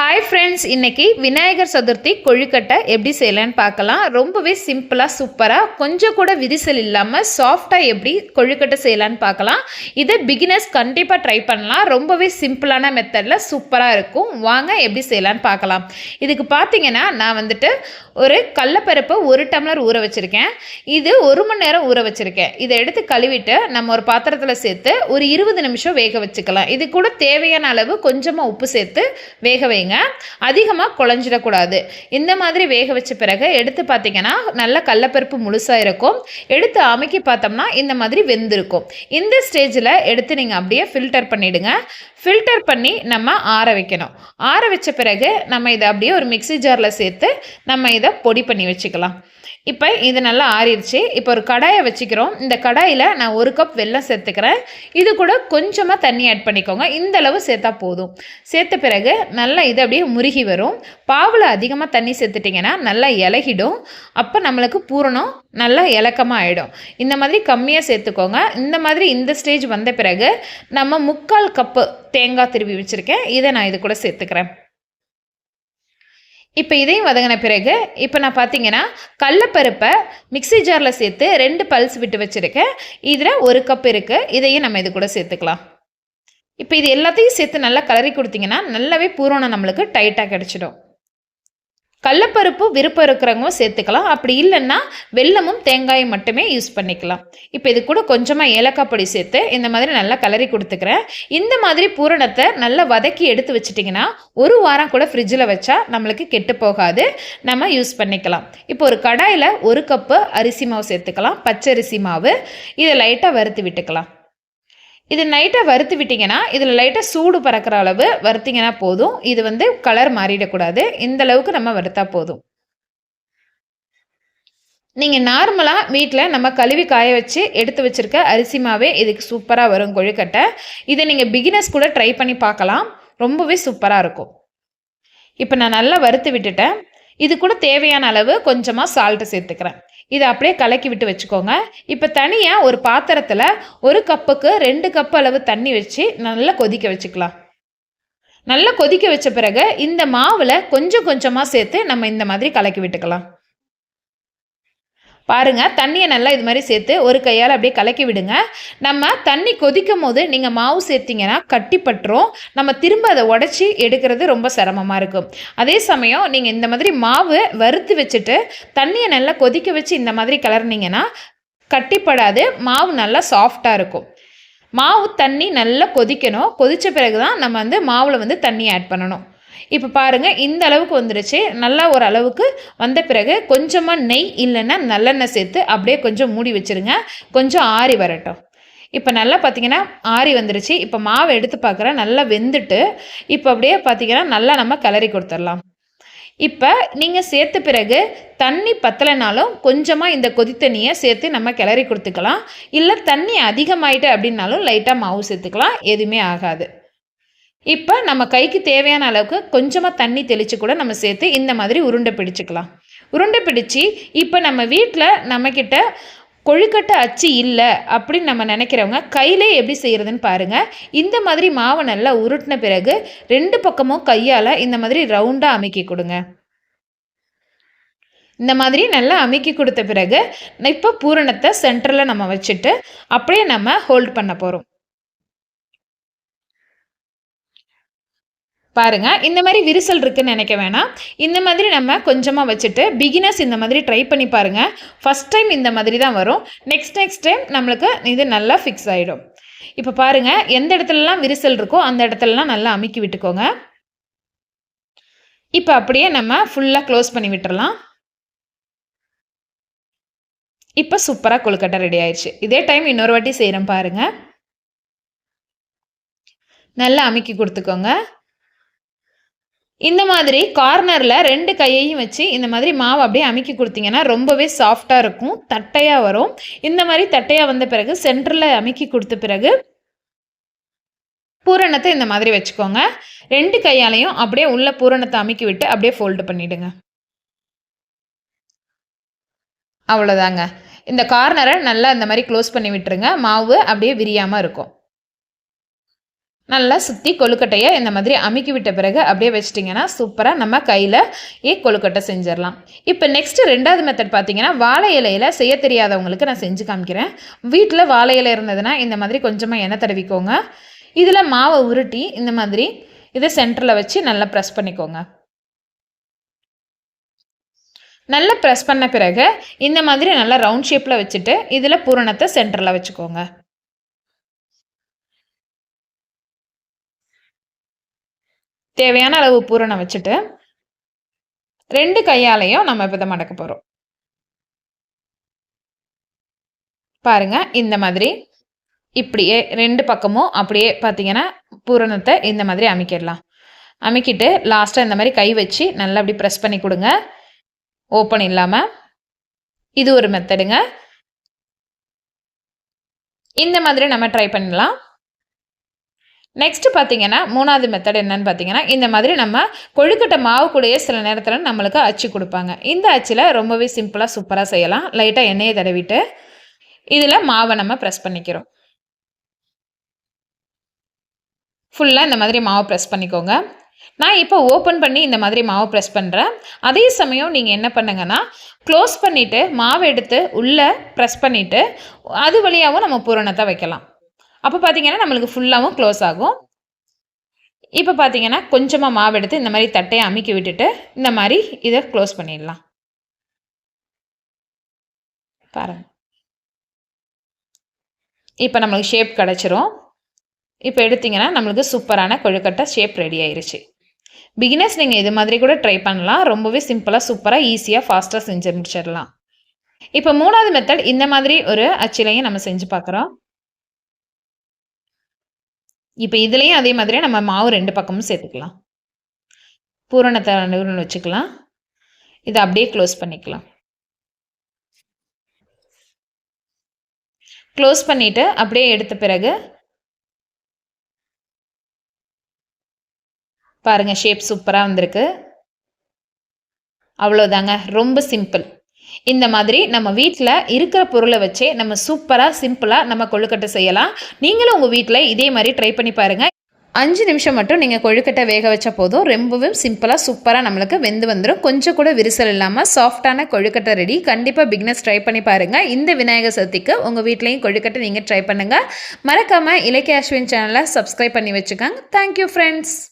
Hi friends இன்றைக்கி விநாயகர் சதுர்த்தி கொழுக்கட்டை எப்படி செய்யலான்னு பார்க்கலாம். ரொம்பவே சிம்பிளாக சூப்பராக கொஞ்சம் கூட விரிசல் இல்லாமல் சாஃப்டாக எப்படி கொழுக்கட்டை செய்யலான்னு பார்க்கலாம். இதை பிகினர்ஸ் கண்டிப்பாக ட்ரை பண்ணலாம். ரொம்பவே சிம்பிளான மெத்தடில் சூப்பராக இருக்கும். வாங்க எப்படி செய்யலான்னு பார்க்கலாம். இதுக்கு பார்த்தீங்கன்னா நான் வந்துட்டு ஒரு கடலப்பருப்பை ஒரு டம்ளர் ஊற வச்சுருக்கேன். இது ஒரு மணி நேரம் ஊற வச்சுருக்கேன். இதை எடுத்து கழுவிட்டு நம்ம ஒரு பாத்திரத்தில் சேர்த்து ஒரு இருபது நிமிஷம் வேக வச்சுக்கலாம். இது கூட தேவையான அளவு கொஞ்சமாக உப்பு சேர்த்து வேக வைங்க. அதிகமாக குழஞ்சிடக்கூடாது. இந்த மாதிரி வேக வச்ச பிறகு எடுத்து பார்த்தீங்கன்னா நல்ல கடலப்பருப்பு முழுசாக இருக்கும். எடுத்து அமைக்கி பார்த்தோம்னா இந்த மாதிரி வெந்திருக்கும். இந்த ஸ்டேஜில் எடுத்து நீங்கள் அப்படியே ஃபில்டர் பண்ணிவிடுங்க ஃபில்டர் பண்ணி நம்ம ஆற வைக்கணும். ஆற வச்ச பிறகு நம்ம இதை அப்படியே ஒரு மிக்ஸி ஜாரில் சேர்த்து நம்ம இதை பொடி பண்ணி வச்சுக்கலாம். இப்போ இது நல்லா ஆறிடுச்சு. இப்போ ஒரு கடாயை வச்சுக்கிறோம். இந்த கடாயில் நான் ஒரு கப் வெல்லம் சேர்த்துக்கிறேன். இது கூட கொஞ்சமாக தண்ணி ஆட் பண்ணிக்கோங்க. இந்த அளவு சேர்த்தா போதும். சேர்த்த பிறகு நல்லா இது அப்படியே முருகி வரும். பாவில் அதிகமாக தண்ணி சேர்த்துட்டிங்கன்னா நல்லா இலகிடும். அப்போ நம்மளுக்கு பூரணம் நல்லா இலக்கமாக ஆகிடும் இந்த மாதிரி கம்மியாக சேர்த்துக்கோங்க. இந்த மாதிரி இந்த ஸ்டேஜ் வந்த பிறகு நம்ம முக்கால் கப்பு தேங்காய் திருவி வச்சுருக்கேன். இதை நான் இது கூட சேர்த்துக்கிறேன். இப்போ இதையும் வதங்கின பிறகு இப்போ நான் பார்த்தீங்கன்னா கடலப்பருப்பை மிக்ஸி ஜாரில் சேர்த்து ரெண்டு பல்ஸ் விட்டு வச்சுருக்கேன். இதில் ஒரு கப் இருக்குது இதையும் நம்ம இது கூட சேர்த்துக்கலாம். இப்போ இது எல்லாத்தையும் சேர்த்து நல்லா கலரி கொடுத்தீங்கன்னா நல்லாவே பூரணம் நம்மளுக்கு டைட்டாக கிடச்சிடும். கடலப்பருப்பு விருப்பம் இருக்கிறவங்க சேர்த்துக்கலாம். அப்படி இல்லைன்னா வெல்லமும் தேங்காயும் மட்டுமே யூஸ் பண்ணிக்கலாம். இப்போ இது கூட கொஞ்சமாக ஏலக்காய் பொடி சேர்த்து இந்த மாதிரி நல்லா கலரி கொடுத்துக்கிறேன். இந்த மாதிரி பூரணத்தை நல்லா வதக்கி எடுத்து வச்சிட்டிங்கன்னா ஒரு வாரம் கூட ஃப்ரிட்ஜில் வச்சா நம்மளுக்கு கெட்டு போகாது. நம்ம யூஸ் பண்ணிக்கலாம். இப்போ ஒரு கடாயில் ஒரு கப்பு அரிசி மாவு சேர்த்துக்கலாம். பச்சரிசி மாவு. இதை லைட்டாக வறுத்து விட்டுக்கலாம். இது நைட்டாக வறுத்து விட்டிங்கன்னா இதில் லைட்டாக சூடு பறக்கிற அளவு வறுத்திங்கன்னா போதும். இது வந்து கலர் மாறிடக்கூடாது. இந்த அளவுக்கு நம்ம வறுத்தா போதும். நீங்கள் நார்மலாக வீட்டில் நம்ம கழுவி காய வச்சு எடுத்து வச்சுருக்க அரிசி மாவே இதுக்கு சூப்பராக வரும் கொழுக்கட்டை. இதை நீங்கள் பிகினர்ஸ் கூட ட்ரை பண்ணி பார்க்கலாம். ரொம்பவே சூப்பராக இருக்கும். இப்போ நான் நல்லா வறுத்து விட்டுட்டேன். இது கூட தேவையான அளவு கொஞ்சமாக சால்ட்டு சேர்த்துக்கிறேன். இதை அப்படியே கலக்கி விட்டு வச்சுக்கோங்க. இப்போ தனியாக ஒரு பாத்திரத்தில் ஒரு கப்புக்கு ரெண்டு கப் அளவு தண்ணி வச்சு நல்லா கொதிக்க வச்சுக்கலாம். நல்லா கொதிக்க வச்ச பிறகு இந்த மாவில் கொஞ்சம் கொஞ்சமாக சேர்த்து நம்ம இந்த மாதிரி கலக்கி விட்டுக்கலாம். பாருங்கள் தண்ணியை நல்லா இது மாதிரி சேர்த்து ஒரு கையால் அப்படியே கலக்கி விடுங்க. நம்ம தண்ணி கொதிக்கும் போது நீங்கள் மாவு சேர்த்திங்கன்னா கட்டிப்பட்டுரும் நம்ம திரும்ப அதை உடச்சி எடுக்கிறது ரொம்ப சிரமமாக இருக்கும். அதே சமயம் நீங்கள் இந்த மாதிரி மாவு வறுத்து வச்சுட்டு தண்ணியை நல்லா கொதிக்க வச்சு இந்த மாதிரி கிளறினீங்கன்னா கட்டிப்படாது மாவு நல்லா சாஃப்டாக இருக்கும். மாவு தண்ணி நல்லா கொதிக்கணும். கொதித்த பிறகு தான் நம்ம வந்து மாவில் வந்து தண்ணி ஆட் பண்ணணும். இப்போ பாருங்கள் இந்த அளவுக்கு வந்துருச்சு. நல்லா ஒரு அளவுக்கு வந்த பிறகு கொஞ்சமாக நெய் இல்லைன்னா நல்லெண்ணெய் சேர்த்து அப்படியே கொஞ்சம் மூடி வச்சுருங்க. கொஞ்சம் ஆறி வரட்டும். இப்போ நல்லா பார்த்தீங்கன்னா ஆறி வந்துருச்சு. இப்போ மாவை எடுத்து பார்க்குறேன் நல்லா வெந்துட்டு இப்போ அப்படியே பார்த்தீங்கன்னா நல்லா நம்ம கிளறி கொடுத்துடலாம். இப்போ நீங்கள் சேர்த்த பிறகு தண்ணி பத்தலைனாலும் கொஞ்சமாக இந்த கொதித்தண்ணியை சேர்த்து நம்ம கிளறி கொடுத்துக்கலாம். இல்லை தண்ணி அதிகமாயிட்டு அப்படின்னாலும் லைட்டாக மாவு சேர்த்துக்கலாம். எதுவுமே ஆகாது. இப்போ நம்ம கைக்கு தேவையான அளவுக்கு கொஞ்சமாக தண்ணி தெளித்து கூட நம்ம சேர்த்து இந்த மாதிரி உருண்டை பிடிச்சிக்கலாம். உருண்டை பிடிச்சி இப்போ நம்ம வீட்டில் நம்மக்கிட்ட கொழுக்கட்டை அச்சு இல்லை அப்படின்னு நம்ம நினைக்கிறவங்க கையிலே எப்படி செய்கிறதுன்னு பாருங்கள் இந்த மாதிரி மாவை நல்லா உருட்டின பிறகு ரெண்டு பக்கமும் கையால் இந்த மாதிரி ரவுண்டாக அமைக்கி கொடுங்க. இந்த மாதிரி நல்லா அமைக்கி கொடுத்த பிறகு இப்போ பூரணத்தை சென்டரில் நம்ம வச்சுட்டு அப்படியே நம்ம ஹோல்ட் பண்ண போகிறோம் பாருங்கள் இந்த மாதிரி விரிசல் இருக்குதுன்னு நினைக்க வேணாம். இந்த மாதிரி நம்ம கொஞ்சமாக வச்சுட்டு பிகினர்ஸ் இந்த மாதிரி ட்ரை பண்ணி பாருங்கள் ஃபஸ்ட் டைம் இந்த மாதிரி தான் வரும். நெக்ஸ்ட் நெக்ஸ்ட் டைம் நம்மளுக்கு இது நல்லா ஃபிக்ஸ் ஆகிடும் இப்போ பாருங்கள் எந்த இடத்துலலாம் விரிசல் இருக்கோ அந்த இடத்துலலாம் நல்லா அமுக்கி விட்டுக்கோங்க. இப்போ அப்படியே நம்ம ஃபுல்லாக க்ளோஸ் பண்ணி விட்டுறலாம். இப்போ சூப்பராக கொழுக்கட்டை ரெடி ஆயிடுச்சு இதே டைம் இன்னொரு வாட்டி செய்கிறேன் பாருங்கள் நல்லா அமுக்கி கொடுத்துக்கோங்க. இந்த மாதிரி கார்னரில் ரெண்டு கையையும் வச்சு இந்த மாதிரி மாவு அப்படியே அமுக்கி கொடுத்தீங்கன்னா ரொம்பவே சாஃப்டாக இருக்கும் தட்டையாக வரும். இந்த மாதிரி தட்டையாக வந்த பிறகு சென்டரில் அமுக்கி கொடுத்த பிறகு பூரணத்தை இந்த மாதிரி வச்சுக்கோங்க. ரெண்டு கையாலையும் அப்படியே உள்ள பூரணத்தை அமுக்கி விட்டு அப்படியே ஃபோல்டு பண்ணிவிடுங்க அவ்வளோதாங்க இந்த கார்னரை நல்லா இந்த மாதிரி க்ளோஸ் பண்ணி விட்டுருங்க. மாவு அப்படியே விரியாமல் இருக்கும். நல்லா சுற்றி கொழுக்கட்டையை இந்த மாதிரி அமுக்கி விட்ட பிறகு அப்படியே வச்சிட்டிங்கன்னா சூப்பராக நம்ம கையில் ஏ கொழுக்கட்டை செஞ்சிடலாம். இப்போ நெக்ஸ்ட்டு ரெண்டாவது மெத்தட் பார்த்தீங்கன்னா வாழை இலையில் செய்ய தெரியாதவங்களுக்கு நான் செஞ்சு காமிக்கிறேன். வீட்டில் வாழை இலை இருந்ததுன்னா இந்த மாதிரி கொஞ்சமாக எண்ணெய் தடவிக்கோங்க. இதில் மாவை உருட்டி இந்த மாதிரி இதை சென்டரில் வச்சு நல்லா ப்ரெஸ் பண்ணிக்கோங்க. நல்லா ப்ரெஸ் பண்ண பிறகு இந்த மாதிரி நல்லா ரவுண்ட் ஷேப்பில் வச்சுட்டு இதில் பூரணத்தை சென்டரில் வச்சுக்கோங்க. தேவையான அளவு பூரணம் வச்சுட்டு ரெண்டு கையாலையும் நம்ம இப்போ இதை மடக்க போகிறோம் பாருங்க இந்த மாதிரி இப்படியே ரெண்டு பக்கமும் அப்படியே பார்த்தீங்கன்னா பூரணத்தை இந்த மாதிரி அமைக்கிடலாம். அமைக்கிட்டு லாஸ்ட்டாக இந்த மாதிரி கை வச்சு நல்லா அப்படி ப்ரெஸ் பண்ணி கொடுங்க. ஓப்பன் இல்லாமல் இது ஒரு மெத்தடுங்க இந்த மாதிரி நம்ம ட்ரை பண்ணலாம். நெக்ஸ்ட் பார்த்தீங்கன்னா மூணாவது மெத்தட் என்னன்னு பார்த்தீங்கன்னா இந்த மாதிரி நம்ம கொழுக்கட்டை மாவு கூடயே சில நேரத்தில் நம்மளுக்கு அச்சு கொடுப்பாங்க. இந்த அச்சில் ரொம்பவே சிம்பிளாக சூப்பராக செய்யலாம். லைட்டாக எண்ணெயை தடவிட்டு இதில் மாவை நம்ம ப்ரெஸ் பண்ணிக்கிறோம். ஃபுல்லாக இந்த மாதிரி மாவை ப்ரெஸ் பண்ணிக்கோங்க. நான் இப்போ ஓப்பன் பண்ணி இந்த மாதிரி மாவு ப்ரெஸ் பண்ணுறேன் அதே சமயம் நீங்கள் என்ன பண்ணுங்கன்னா க்ளோஸ் பண்ணிவிட்டு மாவு எடுத்து உள்ளே ப்ரெஸ் பண்ணிவிட்டு அது வழியாகவும் நம்ம பூரணத்தை வைக்கலாம். அப்போ பார்த்தீங்கன்னா நம்மளுக்கு ஃபுல்லாகவும் க்ளோஸ் ஆகும். இப்போ பார்த்தீங்கன்னா கொஞ்சமாக மாவு எடுத்து இந்த மாதிரி தட்டையை அமுக்கி விட்டுட்டு இந்த மாதிரி இதை க்ளோஸ் பண்ணிடலாம். பாருங்கள் இப்போ நம்மளுக்கு ஷேப் கிடச்சிரும். இப்போ எடுத்திங்கன்னா நம்மளுக்கு சூப்பரான கொழுக்கட்டை ஷேப் ரெடி ஆயிருச்சு. பிகினர்ஸ் நீங்கள் இது மாதிரி கூட ட்ரை பண்ணலாம். ரொம்பவே சிம்பிளாக சூப்பராக ஈஸியாக ஃபாஸ்ட்டாக செஞ்சு முடிச்சிடலாம். இப்போ மூணாவது மெத்தட் இந்த மாதிரி ஒரு அச்சிலையும் நம்ம செஞ்சு பார்க்குறோம் இப்போ இதுலேயும் அதே மாதிரியே நம்ம மாவு ரெண்டு பக்கமும் சேர்த்துக்கலாம். பூரணத்தை நடுவில் வச்சுக்கலாம். இதை அப்படியே க்ளோஸ் பண்ணிக்கலாம். க்ளோஸ் பண்ணிவிட்டு அப்படியே எடுத்த பிறகு பாருங்கள் ஷேப் சூப்பராக வந்திருக்கு. அவ்வளோதாங்க ரொம்ப சிம்பிள் இந்த மாதிரி நம்ம வீட்டில் இருக்கிற பொருளை வச்சே நம்ம சூப்பராக சிம்பிளாக நம்ம கொழுக்கட்டை செய்யலாம். நீங்களும் உங்கள் வீட்டில் இதே மாதிரி ட்ரை பண்ணி பாருங்கள் அஞ்சு நிமிஷம் மட்டும் நீங்கள் கொழுக்கட்டை வேக வச்ச போதும். ரொம்பவும் சிம்பிளாக சூப்பராக நம்மளுக்கு வெந்து வந்துடும் கொஞ்சம் கூட விரிசல் இல்லாமல் சாஃப்டான கொழுக்கட்டை ரெடி கண்டிப்பாக பிக்னஸ் ட்ரை பண்ணி பாருங்கள் இந்த விநாயகர் சதுர்த்திக்கு உங்கள் வீட்லேயும் கொழுக்கட்டை நீங்கள் ட்ரை பண்ணுங்கள் மறக்காமல் இலக்கிய அஸ்வின் சேனலை சப்ஸ்கிரைப் பண்ணி வச்சுக்கோங்க. Thank you friends